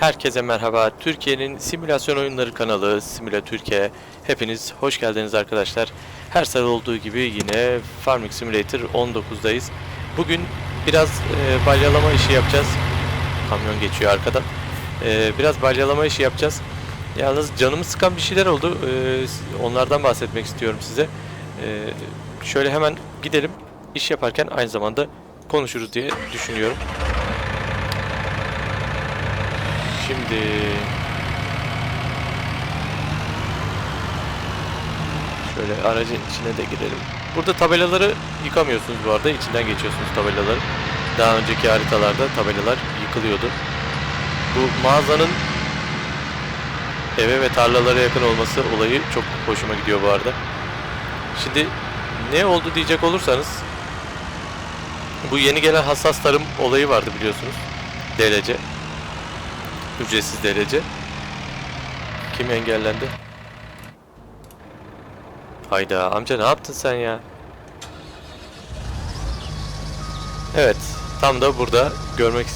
Herkese merhaba. Türkiye'nin simülasyon oyunları kanalı Simula Türkiye. Hepiniz hoş geldiniz arkadaşlar. Her salı olduğu gibi yine Farming Simulator 19'dayız. Bugün biraz e, balyalama işi yapacağız. Kamyon geçiyor arkadan. E, biraz balyalama işi yapacağız. Yalnız canımı sıkan bir şeyler oldu. E, onlardan bahsetmek istiyorum size. E, şöyle hemen gidelim. İş yaparken aynı zamanda konuşuruz diye düşünüyorum. Şimdi şöyle aracın içine de girelim. Burada tabelaları yıkamıyorsunuz bu arada. içinden geçiyorsunuz tabelaları. Daha önceki haritalarda tabelalar yıkılıyordu. Bu mağazanın eve ve tarlalara yakın olması olayı çok hoşuma gidiyor bu arada. Şimdi ne oldu diyecek olursanız bu yeni gelen hassas tarım olayı vardı biliyorsunuz. DLC. Ücretsiz derece. Kim engellendi? Hayda amca ne yaptın sen ya? Evet, tam da burada görmek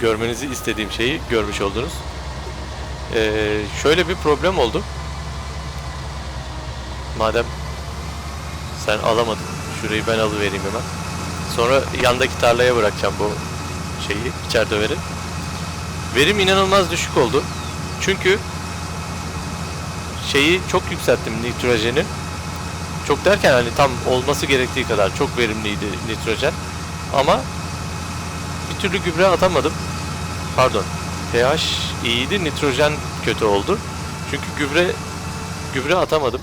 görmenizi istediğim şeyi görmüş oldunuz. Ee, şöyle bir problem oldu. Madem sen alamadın, şurayı ben alıvereyim hemen. Sonra yandaki tarlaya bırakacağım bu şeyi, içeride verin. Verim inanılmaz düşük oldu. Çünkü şeyi çok yükselttim nitrojeni. Çok derken hani tam olması gerektiği kadar çok verimliydi nitrojen. Ama bir türlü gübre atamadım. Pardon. pH iyiydi, nitrojen kötü oldu. Çünkü gübre gübre atamadım.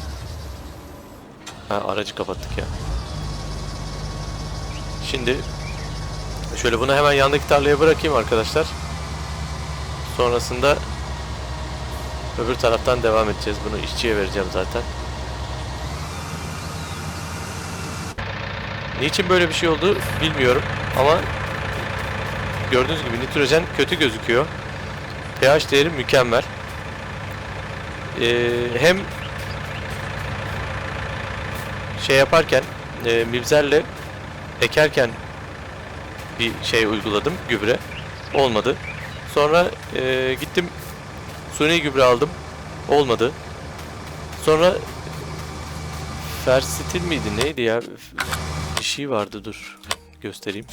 Ha, aracı kapattık ya. Şimdi şöyle bunu hemen yandaki tarlaya bırakayım arkadaşlar. Sonrasında öbür taraftan devam edeceğiz. Bunu işçiye vereceğim zaten. Niçin böyle bir şey oldu bilmiyorum ama gördüğünüz gibi nitrojen kötü gözüküyor. pH değeri mükemmel. Ee, hem şey yaparken e, mibzerle ekerken bir şey uyguladım gübre olmadı. Sonra e, gittim suni gübre aldım. Olmadı. Sonra Fersitil miydi neydi ya? Bir şey vardı dur. Göstereyim.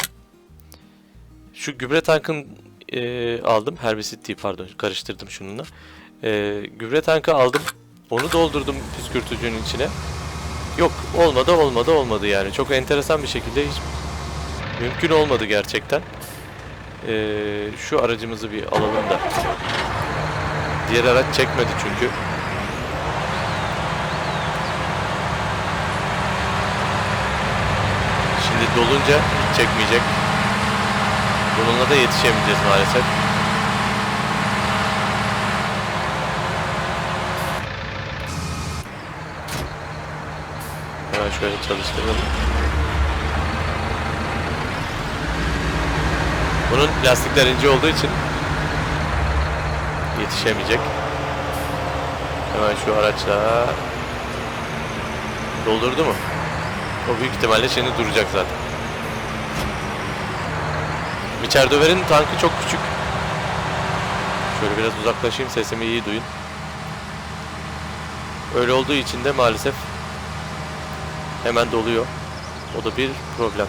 Şu gübre tankın e, aldım. Herbisit değil pardon karıştırdım şununla. E, gübre tankı aldım. Onu doldurdum püskürtücünün içine. Yok olmadı olmadı olmadı yani. Çok enteresan bir şekilde hiç mümkün olmadı gerçekten. Ee, şu aracımızı bir alalım da. Diğer araç çekmedi çünkü. Şimdi dolunca hiç çekmeyecek. Bununla da yetişemeyeceğiz maalesef. Hemen şöyle çalıştıralım. Bunun lastikler ince olduğu için yetişemeyecek. Hemen şu araçla doldurdu mu? O büyük ihtimalle şimdi duracak zaten. Miçerdöver'in tankı çok küçük. Şöyle biraz uzaklaşayım sesimi iyi duyun. Öyle olduğu için de maalesef hemen doluyor. O da bir problem.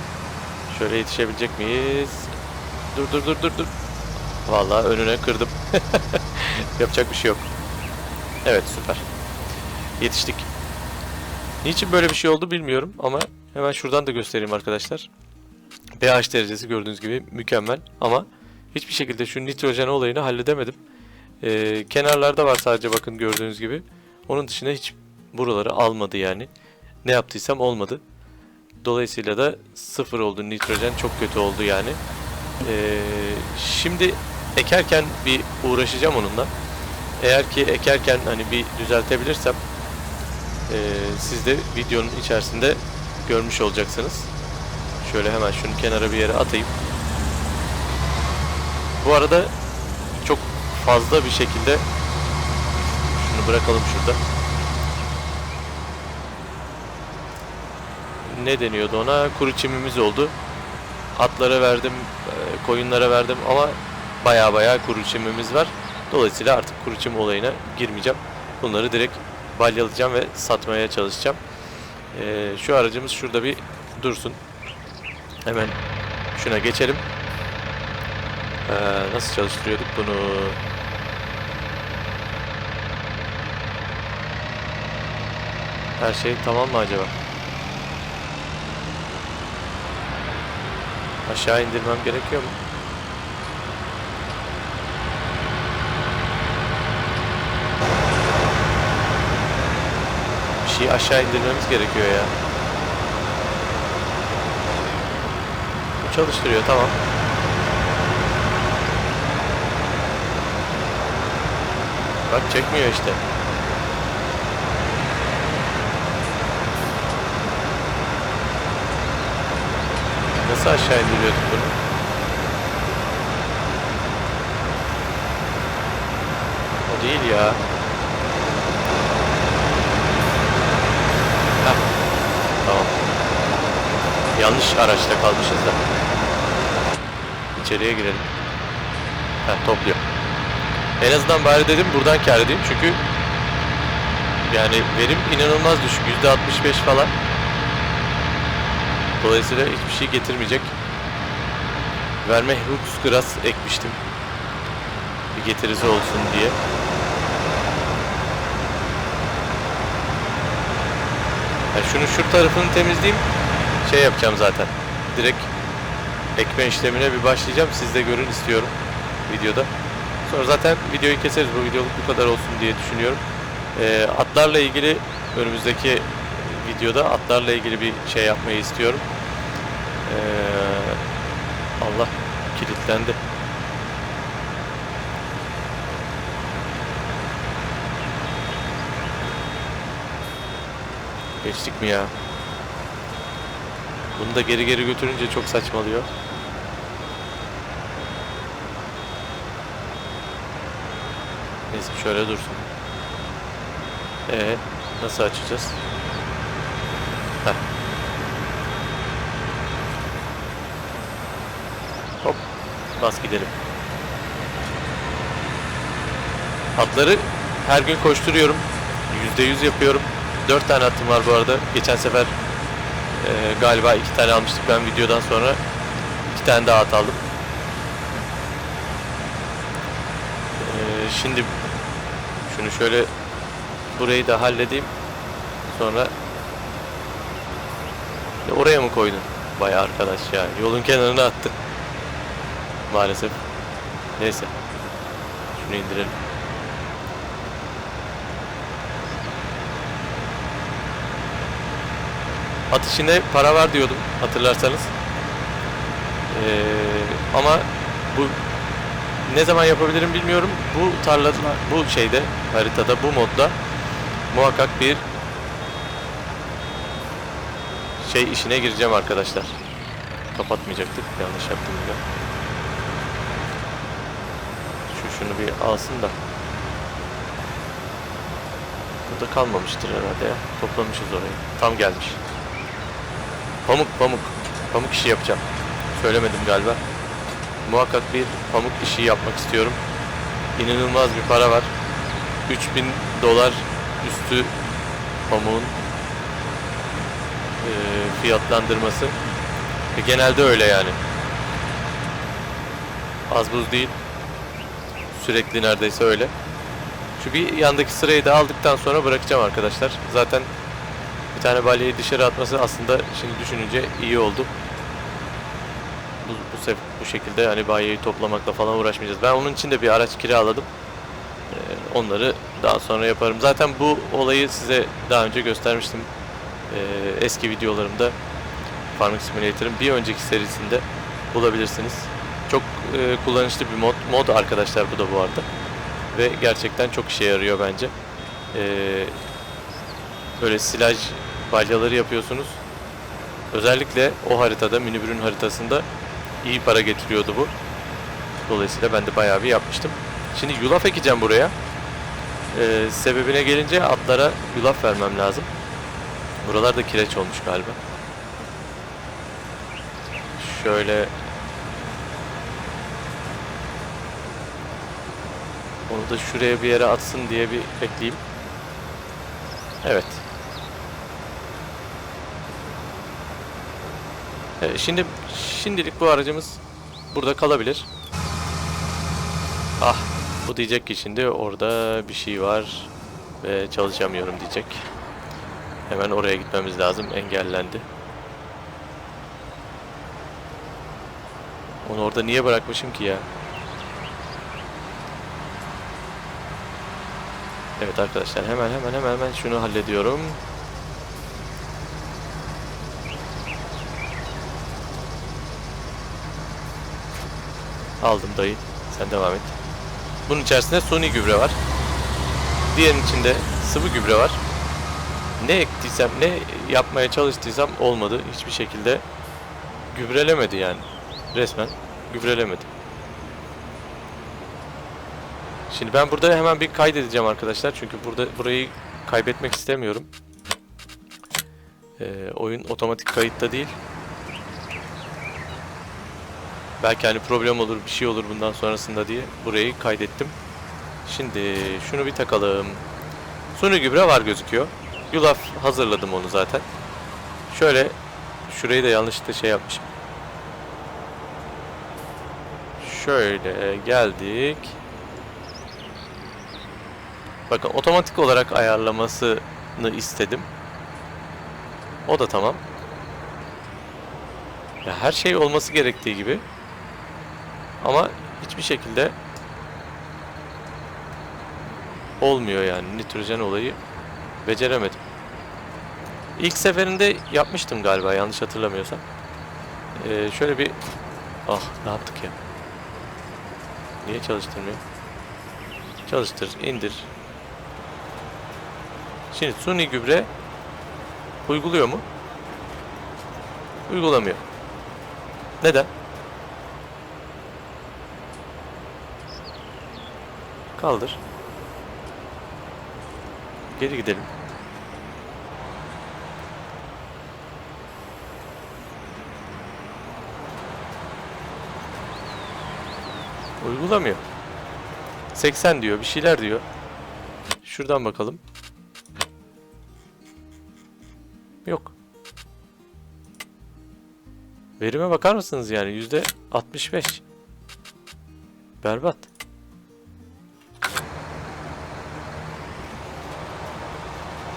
Şöyle yetişebilecek miyiz? Dur dur dur dur dur. Vallahi önüne kırdım. Yapacak bir şey yok. Evet süper. Yetiştik. Niçin böyle bir şey oldu bilmiyorum ama hemen şuradan da göstereyim arkadaşlar. pH derecesi gördüğünüz gibi mükemmel ama hiçbir şekilde şu nitrojen olayını halledemedim. Ee, kenarlarda var sadece bakın gördüğünüz gibi. Onun dışında hiç buraları almadı yani. Ne yaptıysam olmadı. Dolayısıyla da sıfır oldu nitrojen çok kötü oldu yani. Ee, şimdi ekerken bir uğraşacağım onunla. Eğer ki ekerken hani bir düzeltebilirsem ee, siz de videonun içerisinde görmüş olacaksınız. Şöyle hemen şunu kenara bir yere atayım. Bu arada çok fazla bir şekilde şunu bırakalım şurada. Ne deniyordu ona? Kuru çimimiz oldu. Atlara verdim, e, koyunlara verdim ama baya baya kuru çimimiz var. Dolayısıyla artık kuru çim olayına girmeyeceğim. Bunları direkt balyalayacağım ve satmaya çalışacağım. Ee, şu aracımız şurada bir dursun. Hemen şuna geçelim. Ee, nasıl çalıştırıyorduk bunu? Her şey tamam mı acaba? Aşağı indirmem gerekiyor mu? Bir şeyi aşağı indirmemiz gerekiyor ya. Bu çalıştırıyor tamam. Bak çekmiyor işte. Nasıl aşağı indiriyorduk bunu? O değil ya. Heh. Tamam. Yanlış araçta kalmışız da. İçeriye girelim. Heh, topluyor. En azından bari dedim buradan kar edeyim çünkü yani verim inanılmaz düşük. %65 falan. Dolayısıyla hiçbir şey getirmeyecek. Verme hux gras ekmiştim. Bir getirisi olsun diye. Yani şunu şu tarafını temizleyeyim. Şey yapacağım zaten. Direkt ekme işlemine bir başlayacağım. Siz de görün istiyorum videoda. Sonra zaten videoyu keseriz. Bu videoluk bu kadar olsun diye düşünüyorum. Ee, atlarla ilgili önümüzdeki videoda atlarla ilgili bir şey yapmayı istiyorum. Ee, Allah kilitlendi. Geçtik mi ya? Bunu da geri geri götürünce çok saçmalıyor. Neyse şöyle dursun. Ee, nasıl açacağız? Bas gidelim. Atları her gün koşturuyorum. %100 yapıyorum. 4 tane atım var bu arada. Geçen sefer e, galiba 2 tane almıştık ben videodan sonra. 2 tane daha at aldım. E, şimdi şunu şöyle burayı da halledeyim. Sonra ya oraya mı koydun? Vay arkadaş ya. Yolun kenarına attı. Maalesef. Neyse. Şunu indirelim. At işine para var diyordum hatırlarsanız. Ee, ama bu ne zaman yapabilirim bilmiyorum. Bu tarlada, bu şeyde, haritada, bu modda muhakkak bir şey işine gireceğim arkadaşlar. Kapatmayacaktık. Yanlış yaptım ya. Şu şunu bir alsın da. Burada kalmamıştır herhalde ya. Toplamışız orayı. Tam gelmiş. Pamuk pamuk. Pamuk işi yapacağım. Söylemedim galiba. Muhakkak bir pamuk işi yapmak istiyorum. İnanılmaz bir para var. 3000 dolar üstü pamuğun e, fiyatlandırması. E, genelde öyle yani. Az buz değil. Sürekli neredeyse öyle. Bir yandaki sırayı da aldıktan sonra bırakacağım arkadaşlar. Zaten bir tane balyayı dışarı atması aslında şimdi düşününce iyi oldu. Bu, bu, sef, bu şekilde hani balyayı toplamakla falan uğraşmayacağız. Ben onun için de bir araç kiraladım. Ee, onları daha sonra yaparım. Zaten bu olayı size daha önce göstermiştim. Ee, eski videolarımda Farming Simulator'ın bir önceki serisinde bulabilirsiniz. E, kullanışlı bir mod. Mod arkadaşlar bu da bu arada. Ve gerçekten çok işe yarıyor bence. Ee, böyle silaj balyaları yapıyorsunuz. Özellikle o haritada, minibürün haritasında iyi para getiriyordu bu. Dolayısıyla ben de bayağı bir yapmıştım. Şimdi yulaf ekeceğim buraya. Ee, sebebine gelince atlara yulaf vermem lazım. Buralar da kireç olmuş galiba. Şöyle Onu da şuraya bir yere atsın diye bir bekleyeyim. Evet. Evet, şimdi şimdilik bu aracımız burada kalabilir. Ah, bu diyecek ki şimdi orada bir şey var ve çalışamıyorum diyecek. Hemen oraya gitmemiz lazım. Engellendi. Onu orada niye bırakmışım ki ya? Evet arkadaşlar hemen hemen hemen hemen şunu hallediyorum. Aldım dayı. Sen devam et. Bunun içerisinde suni gübre var. Diğerinin içinde sıvı gübre var. Ne ektiysem, ne yapmaya çalıştıysam olmadı. Hiçbir şekilde gübrelemedi yani. Resmen gübrelemedi. Şimdi ben burada hemen bir kaydedeceğim arkadaşlar. Çünkü burada burayı kaybetmek istemiyorum. Ee, oyun otomatik kayıtta değil. Belki hani problem olur, bir şey olur bundan sonrasında diye burayı kaydettim. Şimdi şunu bir takalım. Suni gübre var gözüküyor. Yulaf hazırladım onu zaten. Şöyle şurayı da yanlışlıkla şey yapmışım. Şöyle geldik. Bakın otomatik olarak ayarlamasını istedim. O da tamam. Ya her şey olması gerektiği gibi. Ama hiçbir şekilde olmuyor yani nitrojen olayı beceremedim. İlk seferinde yapmıştım galiba yanlış hatırlamıyorsam. Ee, şöyle bir ah ne yaptık ya? Niye çalıştırmıyor? Çalıştır, indir. Şimdi suni gübre uyguluyor mu? Uygulamıyor. Neden? Kaldır. Geri gidelim. Uygulamıyor. 80 diyor, bir şeyler diyor. Şuradan bakalım. Verime bakar mısınız yani? Yüzde 65. Berbat.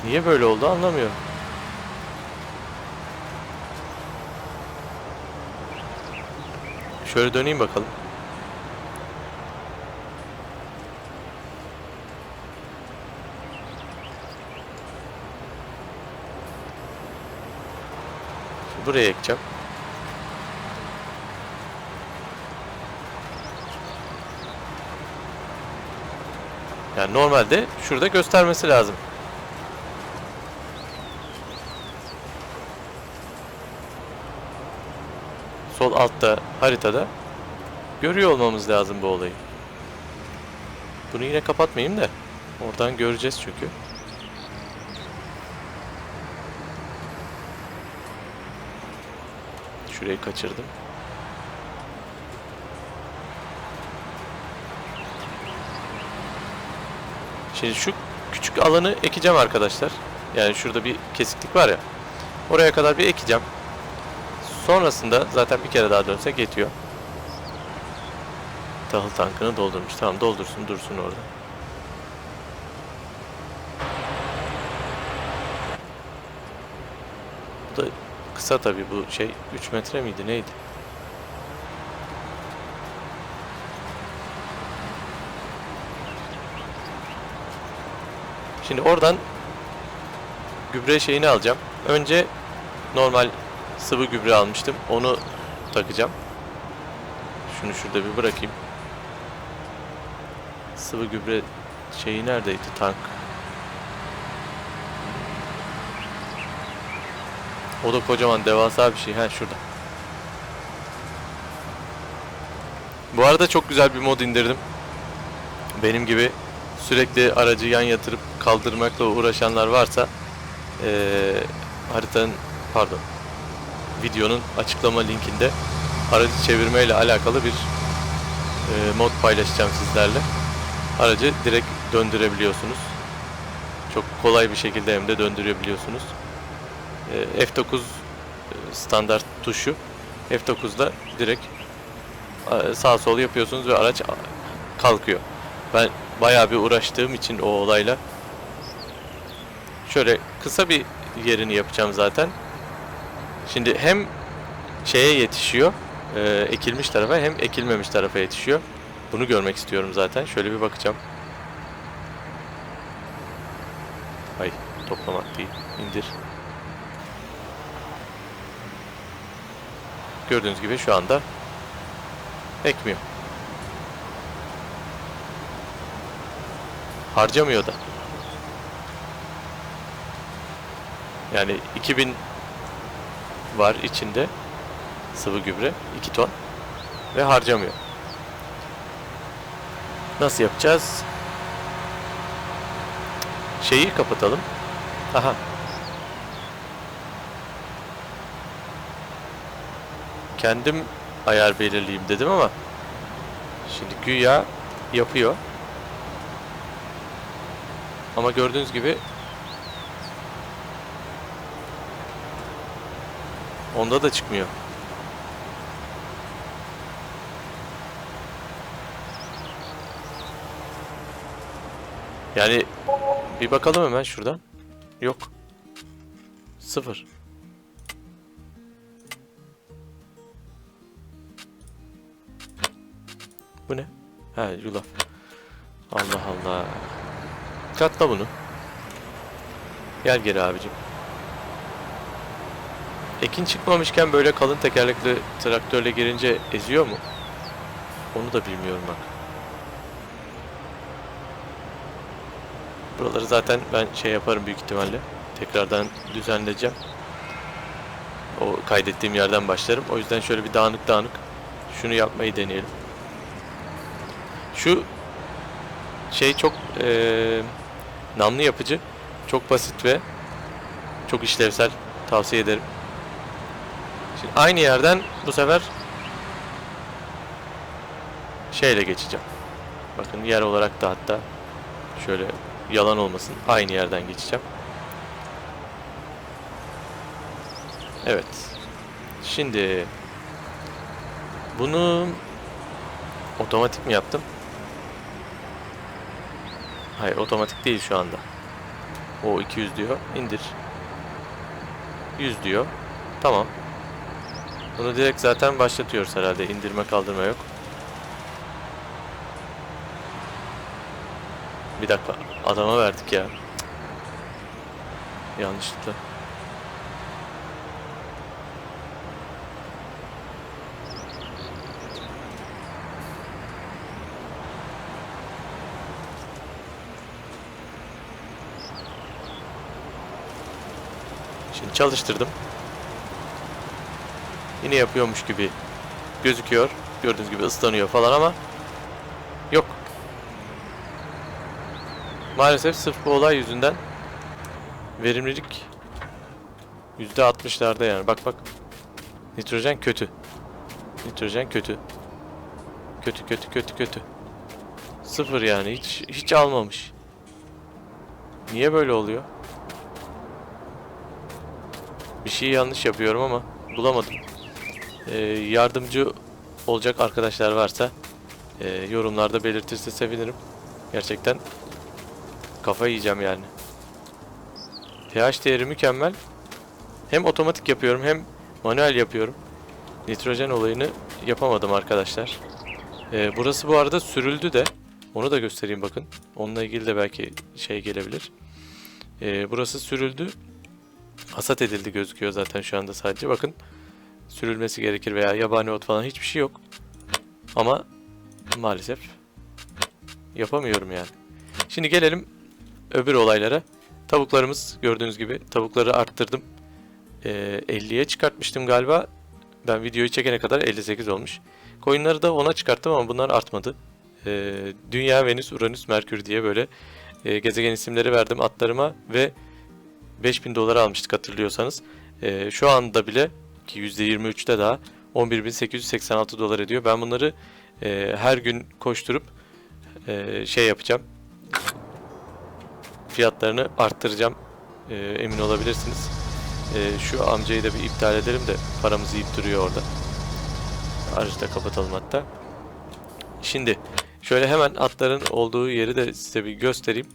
Niye böyle oldu anlamıyorum. Şöyle döneyim bakalım. Buraya ekeceğim. Yani normalde şurada göstermesi lazım. Sol altta haritada görüyor olmamız lazım bu olayı. Bunu yine kapatmayayım da oradan göreceğiz çünkü. Şurayı kaçırdım. Şimdi şu küçük alanı ekeceğim arkadaşlar. Yani şurada bir kesiklik var ya. Oraya kadar bir ekeceğim. Sonrasında zaten bir kere daha dönsek yetiyor. Tahıl tankını doldurmuş. Tamam doldursun dursun orada. Bu da kısa tabi bu şey 3 metre miydi neydi? Şimdi oradan gübre şeyini alacağım. Önce normal sıvı gübre almıştım. Onu takacağım. Şunu şurada bir bırakayım. Sıvı gübre şeyi neredeydi tank? O da kocaman devasa bir şey. Ha şurada. Bu arada çok güzel bir mod indirdim. Benim gibi sürekli aracı yan yatırıp kaldırmakla uğraşanlar varsa ee, haritanın pardon videonun açıklama linkinde aracı çevirme ile alakalı bir e, mod paylaşacağım sizlerle. aracı direkt döndürebiliyorsunuz. Çok kolay bir şekilde hem de döndürebiliyorsunuz. Ee, F9 e, standart tuşu. F9'da direkt e, sağ sol yapıyorsunuz ve araç kalkıyor. Ben bayağı bir uğraştığım için o olayla şöyle kısa bir yerini yapacağım zaten. Şimdi hem şeye yetişiyor, e, ekilmiş tarafa hem ekilmemiş tarafa yetişiyor. Bunu görmek istiyorum zaten. Şöyle bir bakacağım. Ay toplamak değil. indir. Gördüğünüz gibi şu anda ekmiyor. Harcamıyor da. Yani 2000 var içinde sıvı gübre 2 ton ve harcamıyor. Nasıl yapacağız? Şeyi kapatalım. Aha. Kendim ayar belirleyeyim dedim ama şimdi güya yapıyor. Ama gördüğünüz gibi onda da çıkmıyor. Yani bir bakalım hemen şuradan. Yok. Sıfır. Bu ne? Ha yulaf. Allah Allah. Katla bunu. Gel geri abicim. Ekin çıkmamışken böyle kalın tekerlekli traktörle girince eziyor mu? Onu da bilmiyorum bak. Buraları zaten ben şey yaparım büyük ihtimalle. Tekrardan düzenleyeceğim. O kaydettiğim yerden başlarım. O yüzden şöyle bir dağınık dağınık şunu yapmayı deneyelim. Şu şey çok eee namlu yapıcı. Çok basit ve çok işlevsel. Tavsiye ederim. Şimdi aynı yerden bu sefer şeyle geçeceğim. Bakın yer olarak da hatta şöyle yalan olmasın. Aynı yerden geçeceğim. Evet. Şimdi bunu otomatik mi yaptım? Hayır otomatik değil şu anda. O 200 diyor. İndir. 100 diyor. Tamam. Bunu direkt zaten başlatıyoruz herhalde. İndirme kaldırma yok. Bir dakika. Adama verdik ya. Yanlışlıkla. Şimdi çalıştırdım. Yine yapıyormuş gibi gözüküyor. Gördüğünüz gibi ıslanıyor falan ama yok. Maalesef sırf bu olay yüzünden verimlilik %60'larda yani. Bak bak. Nitrojen kötü. Nitrojen kötü. Kötü kötü kötü kötü. Sıfır yani hiç hiç almamış. Niye böyle oluyor? Bir şey yanlış yapıyorum ama bulamadım. Ee, yardımcı olacak arkadaşlar varsa e, yorumlarda belirtirse sevinirim. Gerçekten kafa yiyeceğim yani. pH değeri mükemmel. Hem otomatik yapıyorum hem manuel yapıyorum. Nitrojen olayını yapamadım arkadaşlar. Ee, burası bu arada sürüldü de. Onu da göstereyim bakın. Onunla ilgili de belki şey gelebilir. Ee, burası sürüldü. Hasat edildi gözüküyor zaten şu anda sadece. Bakın sürülmesi gerekir veya yabani ot falan hiçbir şey yok. Ama maalesef yapamıyorum yani. Şimdi gelelim öbür olaylara. Tavuklarımız gördüğünüz gibi tavukları arttırdım. Ee, 50'ye çıkartmıştım galiba. Ben videoyu çekene kadar 58 olmuş. Koyunları da 10'a çıkarttım ama bunlar artmadı. Ee, Dünya, Venüs, Uranüs, Merkür diye böyle e, gezegen isimleri verdim atlarıma ve 5000 dolar almıştık hatırlıyorsanız. Ee, şu anda bile ki %23'te daha 11.886 dolar ediyor. Ben bunları e, her gün koşturup e, şey yapacağım. Fiyatlarını arttıracağım. E, emin olabilirsiniz. E, şu amcayı da bir iptal edelim de paramızı yiyip duruyor orada. Aracı da kapatalım hatta. Şimdi şöyle hemen atların olduğu yeri de size bir göstereyim.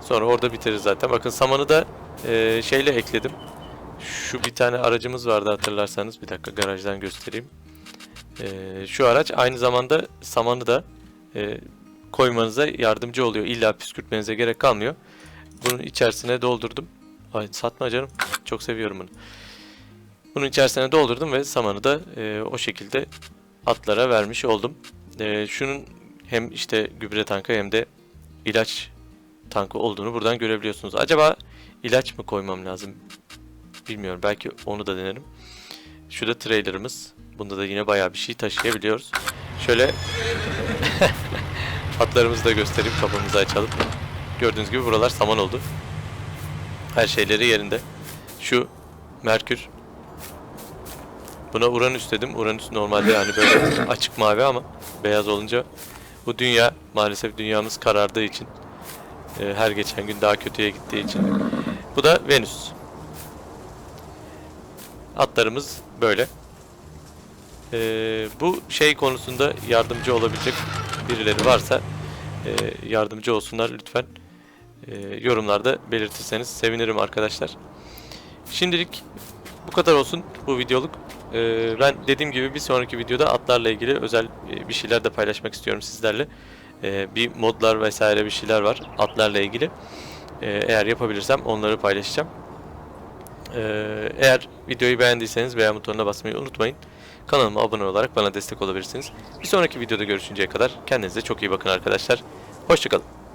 Sonra orada bitiririz zaten. Bakın samanı da e, şeyle ekledim. Şu bir tane aracımız vardı hatırlarsanız. Bir dakika garajdan göstereyim. E, şu araç aynı zamanda samanı da e, koymanıza yardımcı oluyor. İlla püskürtmenize gerek kalmıyor. Bunun içerisine doldurdum. Ay satma canım. Çok seviyorum bunu. Bunun içerisine doldurdum ve samanı da e, o şekilde atlara vermiş oldum. E, şunun hem işte gübre tankı hem de ilaç tankı olduğunu buradan görebiliyorsunuz. Acaba ilaç mı koymam lazım? Bilmiyorum. Belki onu da denerim. Şurada trailerımız. Bunda da yine bayağı bir şey taşıyabiliyoruz. Şöyle atlarımızı da göstereyim. Kapımızı açalım. Gördüğünüz gibi buralar saman oldu. Her şeyleri yerinde. Şu Merkür. Buna Uranüs dedim. Uranüs normalde yani böyle açık mavi ama beyaz olunca bu dünya maalesef dünyamız karardığı için e, her geçen gün daha kötüye gittiği için. Bu da Venüs. Atlarımız böyle. E, bu şey konusunda yardımcı olabilecek birileri varsa e, yardımcı olsunlar lütfen. E, yorumlarda belirtirseniz sevinirim arkadaşlar. Şimdilik bu kadar olsun bu videoluk. E, ben dediğim gibi bir sonraki videoda atlarla ilgili özel e, bir şeyler de paylaşmak istiyorum sizlerle. E, bir modlar vesaire bir şeyler var atlarla ilgili. E, eğer yapabilirsem onları paylaşacağım. E, eğer videoyu beğendiyseniz beğen butonuna basmayı unutmayın. Kanalıma abone olarak bana destek olabilirsiniz. Bir sonraki videoda görüşünceye kadar kendinize çok iyi bakın arkadaşlar. Hoşçakalın.